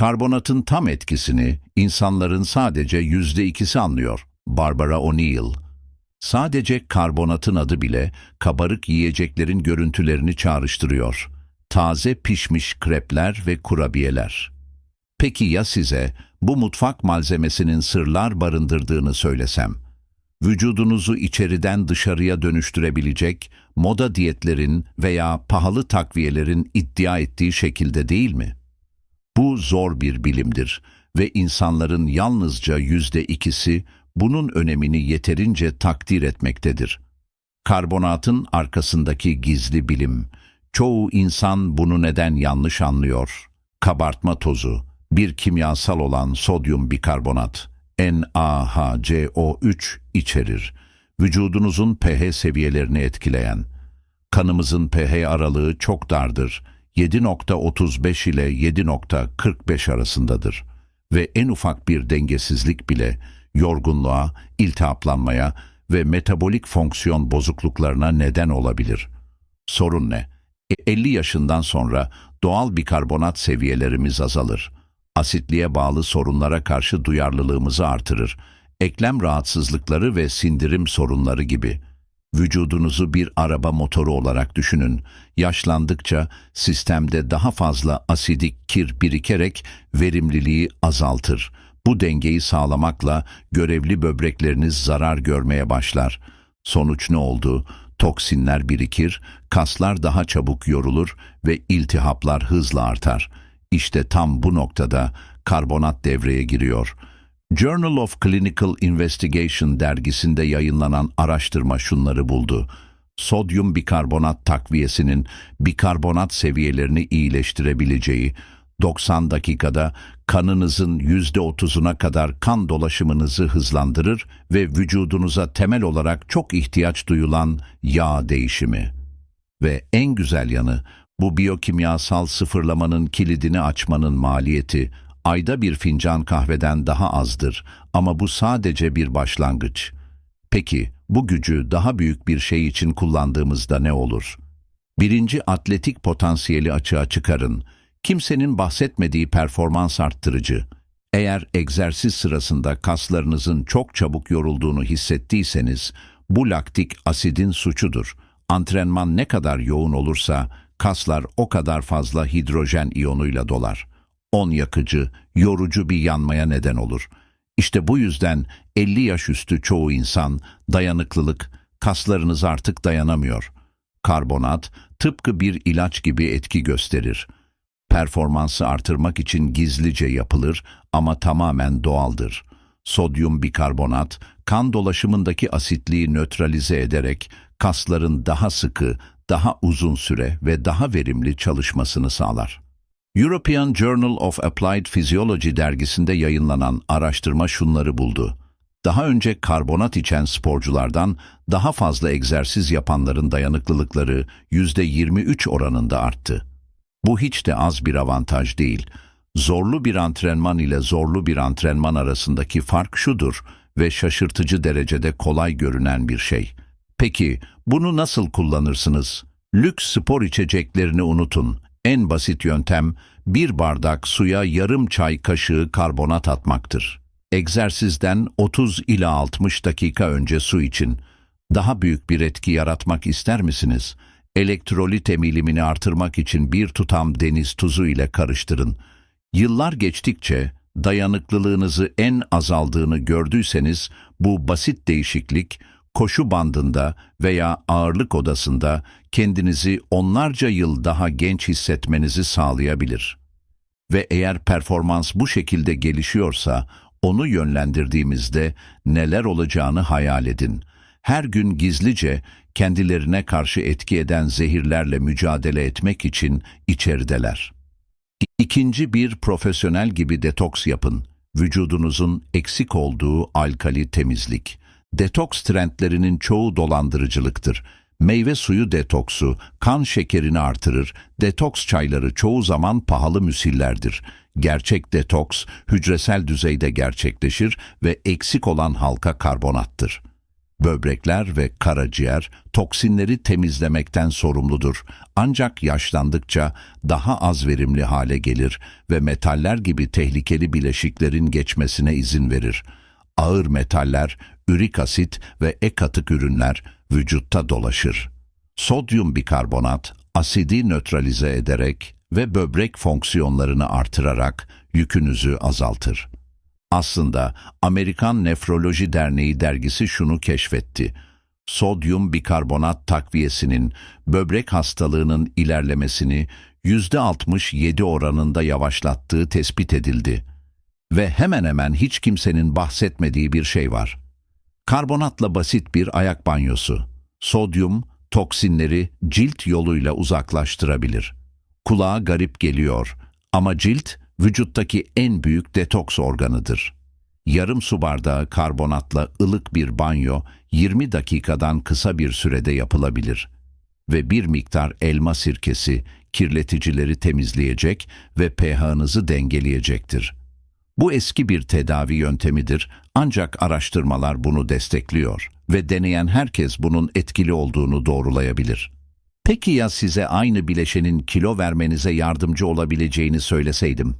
Karbonatın tam etkisini insanların sadece yüzde ikisi anlıyor. Barbara O'Neill. Sadece karbonatın adı bile kabarık yiyeceklerin görüntülerini çağrıştırıyor. Taze pişmiş krepler ve kurabiyeler. Peki ya size bu mutfak malzemesinin sırlar barındırdığını söylesem? Vücudunuzu içeriden dışarıya dönüştürebilecek moda diyetlerin veya pahalı takviyelerin iddia ettiği şekilde değil mi? Zor bir bilimdir ve insanların yalnızca yüzde ikisi bunun önemini yeterince takdir etmektedir. Karbonatın arkasındaki gizli bilim. Çoğu insan bunu neden yanlış anlıyor? Kabartma tozu, bir kimyasal olan sodyum bikarbonat, NaHCO3 içerir. Vücudunuzun pH seviyelerini etkileyen. Kanımızın pH aralığı çok dardır. 7.35 ile 7.45 arasındadır. Ve en ufak bir dengesizlik bile yorgunluğa, iltihaplanmaya ve metabolik fonksiyon bozukluklarına neden olabilir. Sorun ne? E, 50 yaşından sonra doğal bikarbonat seviyelerimiz azalır. Asitliğe bağlı sorunlara karşı duyarlılığımızı artırır. Eklem rahatsızlıkları ve sindirim sorunları gibi. Vücudunuzu bir araba motoru olarak düşünün. Yaşlandıkça sistemde daha fazla asidik kir birikerek verimliliği azaltır. Bu dengeyi sağlamakla görevli böbrekleriniz zarar görmeye başlar. Sonuç ne oldu? Toksinler birikir, kaslar daha çabuk yorulur ve iltihaplar hızla artar. İşte tam bu noktada karbonat devreye giriyor. Journal of Clinical Investigation dergisinde yayınlanan araştırma şunları buldu. Sodyum bikarbonat takviyesinin bikarbonat seviyelerini iyileştirebileceği, 90 dakikada kanınızın %30'una kadar kan dolaşımınızı hızlandırır ve vücudunuza temel olarak çok ihtiyaç duyulan yağ değişimi. Ve en güzel yanı, bu biyokimyasal sıfırlamanın kilidini açmanın maliyeti ayda bir fincan kahveden daha azdır ama bu sadece bir başlangıç. Peki bu gücü daha büyük bir şey için kullandığımızda ne olur? Birinci atletik potansiyeli açığa çıkarın. Kimsenin bahsetmediği performans arttırıcı. Eğer egzersiz sırasında kaslarınızın çok çabuk yorulduğunu hissettiyseniz bu laktik asidin suçudur. Antrenman ne kadar yoğun olursa kaslar o kadar fazla hidrojen iyonuyla dolar. 10 yakıcı, yorucu bir yanmaya neden olur. İşte bu yüzden 50 yaş üstü çoğu insan dayanıklılık, kaslarınız artık dayanamıyor. Karbonat tıpkı bir ilaç gibi etki gösterir. Performansı artırmak için gizlice yapılır ama tamamen doğaldır. Sodyum bikarbonat kan dolaşımındaki asitliği nötralize ederek kasların daha sıkı, daha uzun süre ve daha verimli çalışmasını sağlar. European Journal of Applied Physiology dergisinde yayınlanan araştırma şunları buldu. Daha önce karbonat içen sporculardan daha fazla egzersiz yapanların dayanıklılıkları %23 oranında arttı. Bu hiç de az bir avantaj değil. Zorlu bir antrenman ile zorlu bir antrenman arasındaki fark şudur ve şaşırtıcı derecede kolay görünen bir şey. Peki bunu nasıl kullanırsınız? Lüks spor içeceklerini unutun. En basit yöntem bir bardak suya yarım çay kaşığı karbonat atmaktır. Egzersizden 30 ila 60 dakika önce su için. Daha büyük bir etki yaratmak ister misiniz? Elektrolit emilimini artırmak için bir tutam deniz tuzu ile karıştırın. Yıllar geçtikçe dayanıklılığınızı en azaldığını gördüyseniz bu basit değişiklik koşu bandında veya ağırlık odasında kendinizi onlarca yıl daha genç hissetmenizi sağlayabilir. Ve eğer performans bu şekilde gelişiyorsa, onu yönlendirdiğimizde neler olacağını hayal edin. Her gün gizlice kendilerine karşı etki eden zehirlerle mücadele etmek için içerideler. İkinci bir profesyonel gibi detoks yapın. Vücudunuzun eksik olduğu alkali temizlik. Detoks trendlerinin çoğu dolandırıcılıktır. Meyve suyu detoksu, kan şekerini artırır, detoks çayları çoğu zaman pahalı müsillerdir. Gerçek detoks, hücresel düzeyde gerçekleşir ve eksik olan halka karbonattır. Böbrekler ve karaciğer toksinleri temizlemekten sorumludur. Ancak yaşlandıkça daha az verimli hale gelir ve metaller gibi tehlikeli bileşiklerin geçmesine izin verir. Ağır metaller, ürik asit ve ek atık ürünler vücutta dolaşır. Sodyum bikarbonat asidi nötralize ederek ve böbrek fonksiyonlarını artırarak yükünüzü azaltır. Aslında Amerikan Nefroloji Derneği dergisi şunu keşfetti. Sodyum bikarbonat takviyesinin böbrek hastalığının ilerlemesini %67 oranında yavaşlattığı tespit edildi. Ve hemen hemen hiç kimsenin bahsetmediği bir şey var. Karbonatla basit bir ayak banyosu. Sodyum, toksinleri cilt yoluyla uzaklaştırabilir. Kulağa garip geliyor ama cilt vücuttaki en büyük detoks organıdır. Yarım su bardağı karbonatla ılık bir banyo 20 dakikadan kısa bir sürede yapılabilir ve bir miktar elma sirkesi kirleticileri temizleyecek ve pH'ınızı dengeleyecektir. Bu eski bir tedavi yöntemidir ancak araştırmalar bunu destekliyor ve deneyen herkes bunun etkili olduğunu doğrulayabilir. Peki ya size aynı bileşenin kilo vermenize yardımcı olabileceğini söyleseydim?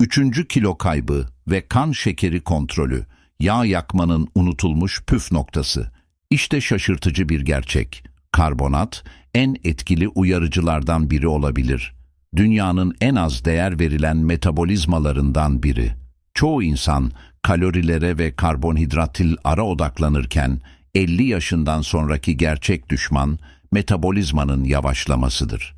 Üçüncü kilo kaybı ve kan şekeri kontrolü, yağ yakmanın unutulmuş püf noktası. İşte şaşırtıcı bir gerçek. Karbonat en etkili uyarıcılardan biri olabilir. Dünyanın en az değer verilen metabolizmalarından biri. Çoğu insan kalorilere ve karbonhidratil ara odaklanırken 50 yaşından sonraki gerçek düşman metabolizmanın yavaşlamasıdır.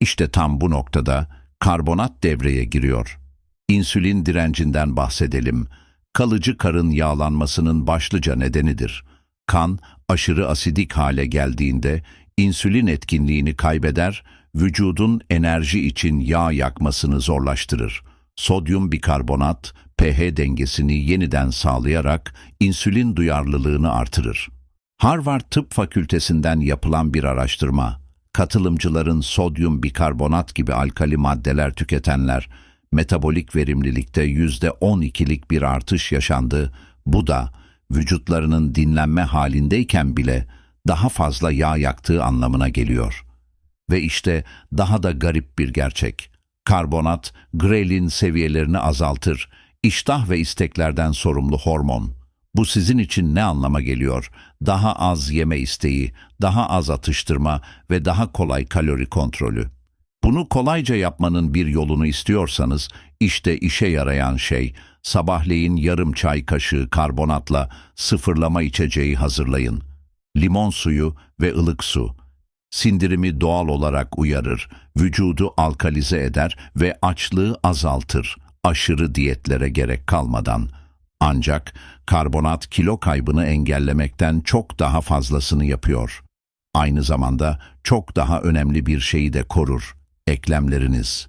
İşte tam bu noktada karbonat devreye giriyor. İnsülin direncinden bahsedelim. Kalıcı karın yağlanmasının başlıca nedenidir. Kan aşırı asidik hale geldiğinde insülin etkinliğini kaybeder, vücudun enerji için yağ yakmasını zorlaştırır. Sodyum bikarbonat pH dengesini yeniden sağlayarak insülin duyarlılığını artırır. Harvard Tıp Fakültesinden yapılan bir araştırma, katılımcıların sodyum bikarbonat gibi alkali maddeler tüketenler, metabolik verimlilikte %12'lik bir artış yaşandı. Bu da vücutlarının dinlenme halindeyken bile daha fazla yağ yaktığı anlamına geliyor. Ve işte daha da garip bir gerçek. Karbonat, grelin seviyelerini azaltır, iştah ve isteklerden sorumlu hormon. Bu sizin için ne anlama geliyor? Daha az yeme isteği, daha az atıştırma ve daha kolay kalori kontrolü. Bunu kolayca yapmanın bir yolunu istiyorsanız, işte işe yarayan şey, sabahleyin yarım çay kaşığı karbonatla sıfırlama içeceği hazırlayın. Limon suyu ve ılık su. Sindirimi doğal olarak uyarır, vücudu alkalize eder ve açlığı azaltır, aşırı diyetlere gerek kalmadan. Ancak karbonat kilo kaybını engellemekten çok daha fazlasını yapıyor. Aynı zamanda çok daha önemli bir şeyi de korur, eklemleriniz.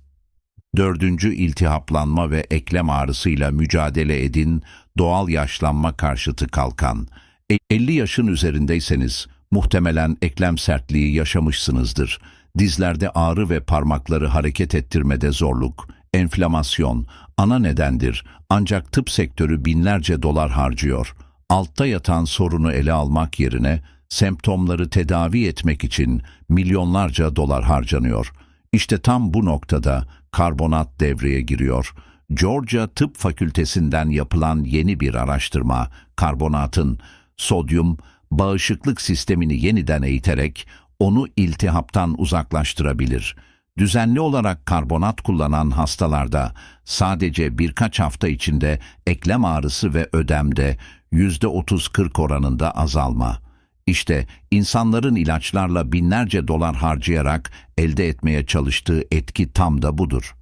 Dördüncü iltihaplanma ve eklem ağrısıyla mücadele edin, doğal yaşlanma karşıtı kalkan. E- 50 yaşın üzerindeyseniz muhtemelen eklem sertliği yaşamışsınızdır. Dizlerde ağrı ve parmakları hareket ettirmede zorluk, enflamasyon ana nedendir. Ancak tıp sektörü binlerce dolar harcıyor. Altta yatan sorunu ele almak yerine semptomları tedavi etmek için milyonlarca dolar harcanıyor. İşte tam bu noktada karbonat devreye giriyor. Georgia Tıp Fakültesinden yapılan yeni bir araştırma, karbonatın sodyum bağışıklık sistemini yeniden eğiterek onu iltihaptan uzaklaştırabilir. Düzenli olarak karbonat kullanan hastalarda sadece birkaç hafta içinde eklem ağrısı ve ödemde %30-40 oranında azalma. İşte insanların ilaçlarla binlerce dolar harcayarak elde etmeye çalıştığı etki tam da budur.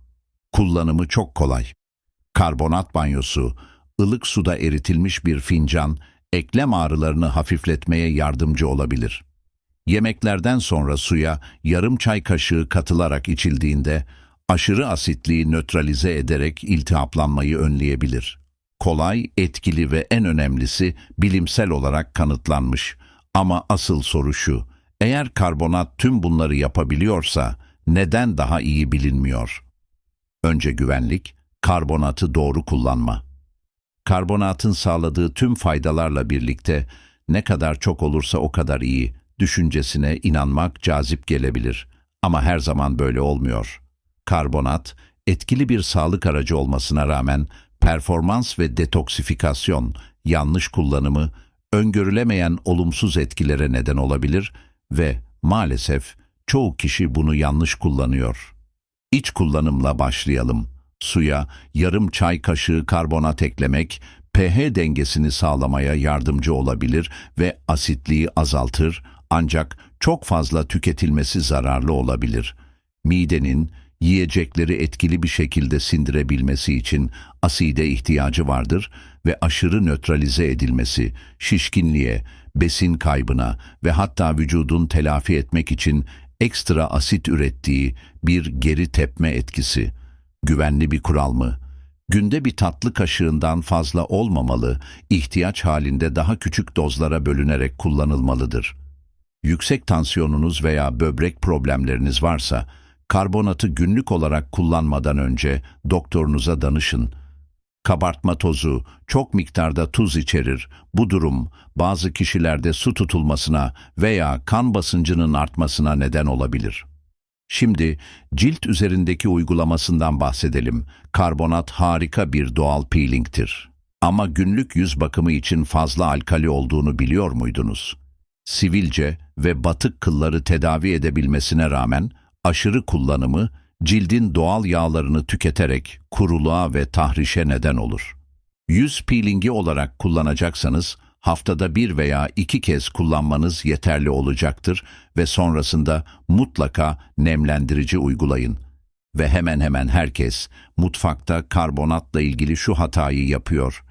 Kullanımı çok kolay. Karbonat banyosu, ılık suda eritilmiş bir fincan, eklem ağrılarını hafifletmeye yardımcı olabilir. Yemeklerden sonra suya yarım çay kaşığı katılarak içildiğinde aşırı asitliği nötralize ederek iltihaplanmayı önleyebilir. Kolay, etkili ve en önemlisi bilimsel olarak kanıtlanmış. Ama asıl soru şu, eğer karbonat tüm bunları yapabiliyorsa neden daha iyi bilinmiyor? Önce güvenlik, karbonatı doğru kullanma. Karbonatın sağladığı tüm faydalarla birlikte ne kadar çok olursa o kadar iyi düşüncesine inanmak cazip gelebilir. Ama her zaman böyle olmuyor. Karbonat, etkili bir sağlık aracı olmasına rağmen performans ve detoksifikasyon, yanlış kullanımı, öngörülemeyen olumsuz etkilere neden olabilir ve maalesef çoğu kişi bunu yanlış kullanıyor. İç kullanımla başlayalım. Suya yarım çay kaşığı karbonat eklemek pH dengesini sağlamaya yardımcı olabilir ve asitliği azaltır ancak çok fazla tüketilmesi zararlı olabilir. Midenin yiyecekleri etkili bir şekilde sindirebilmesi için aside ihtiyacı vardır ve aşırı nötralize edilmesi şişkinliğe, besin kaybına ve hatta vücudun telafi etmek için ekstra asit ürettiği bir geri tepme etkisi. Güvenli bir kural mı? Günde bir tatlı kaşığından fazla olmamalı, ihtiyaç halinde daha küçük dozlara bölünerek kullanılmalıdır. Yüksek tansiyonunuz veya böbrek problemleriniz varsa, karbonatı günlük olarak kullanmadan önce doktorunuza danışın. Kabartma tozu çok miktarda tuz içerir. Bu durum bazı kişilerde su tutulmasına veya kan basıncının artmasına neden olabilir. Şimdi cilt üzerindeki uygulamasından bahsedelim. Karbonat harika bir doğal peelingtir. Ama günlük yüz bakımı için fazla alkali olduğunu biliyor muydunuz? Sivilce ve batık kılları tedavi edebilmesine rağmen aşırı kullanımı cildin doğal yağlarını tüketerek kuruluğa ve tahrişe neden olur. Yüz peelingi olarak kullanacaksanız haftada bir veya iki kez kullanmanız yeterli olacaktır ve sonrasında mutlaka nemlendirici uygulayın. Ve hemen hemen herkes mutfakta karbonatla ilgili şu hatayı yapıyor.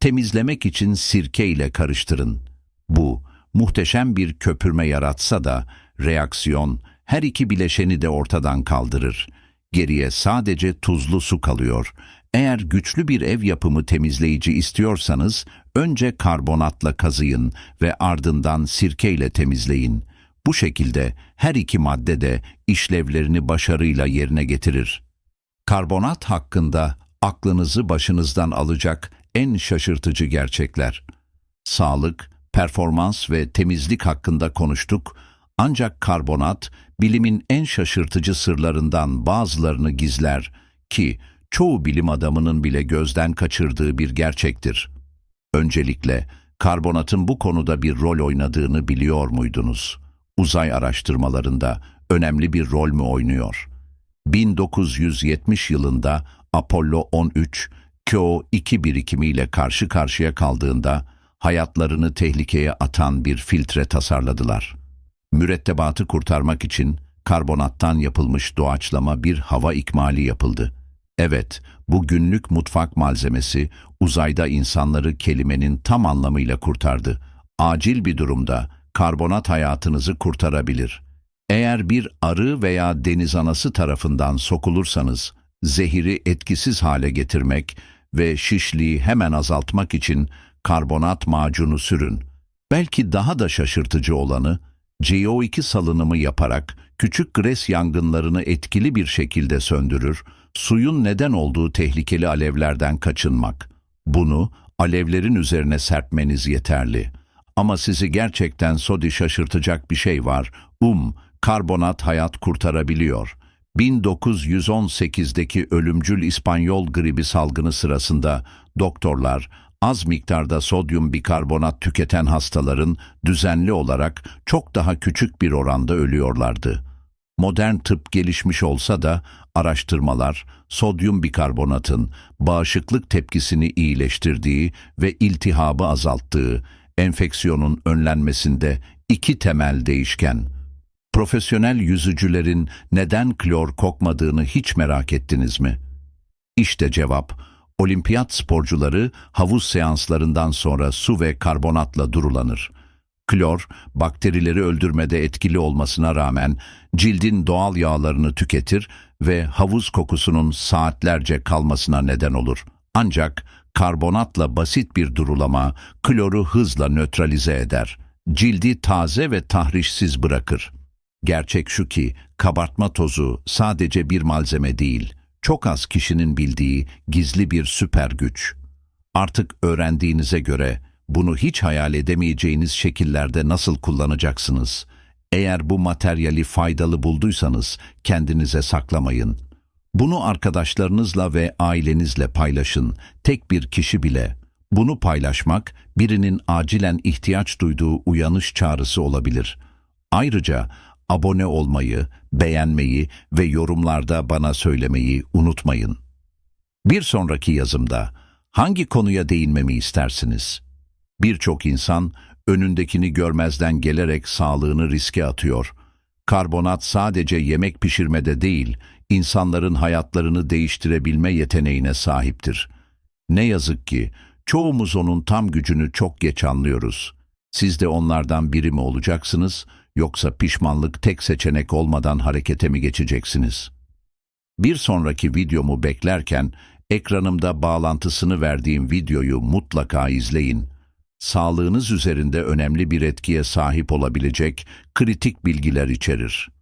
Temizlemek için sirke ile karıştırın. Bu muhteşem bir köpürme yaratsa da reaksiyon her iki bileşeni de ortadan kaldırır. Geriye sadece tuzlu su kalıyor. Eğer güçlü bir ev yapımı temizleyici istiyorsanız önce karbonatla kazıyın ve ardından sirkeyle temizleyin. Bu şekilde her iki madde de işlevlerini başarıyla yerine getirir. Karbonat hakkında aklınızı başınızdan alacak en şaşırtıcı gerçekler. Sağlık, performans ve temizlik hakkında konuştuk ancak karbonat bilimin en şaşırtıcı sırlarından bazılarını gizler ki çoğu bilim adamının bile gözden kaçırdığı bir gerçektir. Öncelikle karbonatın bu konuda bir rol oynadığını biliyor muydunuz? Uzay araştırmalarında önemli bir rol mü oynuyor? 1970 yılında Apollo 13 KO-2 birikimiyle karşı karşıya kaldığında hayatlarını tehlikeye atan bir filtre tasarladılar. Mürettebatı kurtarmak için karbonattan yapılmış doğaçlama bir hava ikmali yapıldı. Evet, bu günlük mutfak malzemesi uzayda insanları kelimenin tam anlamıyla kurtardı. Acil bir durumda karbonat hayatınızı kurtarabilir. Eğer bir arı veya deniz anası tarafından sokulursanız, zehiri etkisiz hale getirmek ve şişliği hemen azaltmak için karbonat macunu sürün. Belki daha da şaşırtıcı olanı, CO2 salınımı yaparak küçük gres yangınlarını etkili bir şekilde söndürür, suyun neden olduğu tehlikeli alevlerden kaçınmak. Bunu alevlerin üzerine serpmeniz yeterli. Ama sizi gerçekten sodi şaşırtacak bir şey var. Um, karbonat hayat kurtarabiliyor. 1918'deki ölümcül İspanyol gribi salgını sırasında doktorlar az miktarda sodyum bikarbonat tüketen hastaların düzenli olarak çok daha küçük bir oranda ölüyorlardı. Modern tıp gelişmiş olsa da araştırmalar sodyum bikarbonatın bağışıklık tepkisini iyileştirdiği ve iltihabı azalttığı, enfeksiyonun önlenmesinde iki temel değişken. Profesyonel yüzücülerin neden klor kokmadığını hiç merak ettiniz mi? İşte cevap olimpiyat sporcuları havuz seanslarından sonra su ve karbonatla durulanır. Klor, bakterileri öldürmede etkili olmasına rağmen cildin doğal yağlarını tüketir ve havuz kokusunun saatlerce kalmasına neden olur. Ancak karbonatla basit bir durulama kloru hızla nötralize eder. Cildi taze ve tahrişsiz bırakır. Gerçek şu ki kabartma tozu sadece bir malzeme değil, çok az kişinin bildiği gizli bir süper güç. Artık öğrendiğinize göre bunu hiç hayal edemeyeceğiniz şekillerde nasıl kullanacaksınız? Eğer bu materyali faydalı bulduysanız kendinize saklamayın. Bunu arkadaşlarınızla ve ailenizle paylaşın. Tek bir kişi bile. Bunu paylaşmak birinin acilen ihtiyaç duyduğu uyanış çağrısı olabilir. Ayrıca abone olmayı, beğenmeyi ve yorumlarda bana söylemeyi unutmayın. Bir sonraki yazımda hangi konuya değinmemi istersiniz? Birçok insan önündekini görmezden gelerek sağlığını riske atıyor. Karbonat sadece yemek pişirmede değil, insanların hayatlarını değiştirebilme yeteneğine sahiptir. Ne yazık ki çoğumuz onun tam gücünü çok geç anlıyoruz. Siz de onlardan biri mi olacaksınız yoksa pişmanlık tek seçenek olmadan harekete mi geçeceksiniz? Bir sonraki videomu beklerken ekranımda bağlantısını verdiğim videoyu mutlaka izleyin. Sağlığınız üzerinde önemli bir etkiye sahip olabilecek kritik bilgiler içerir.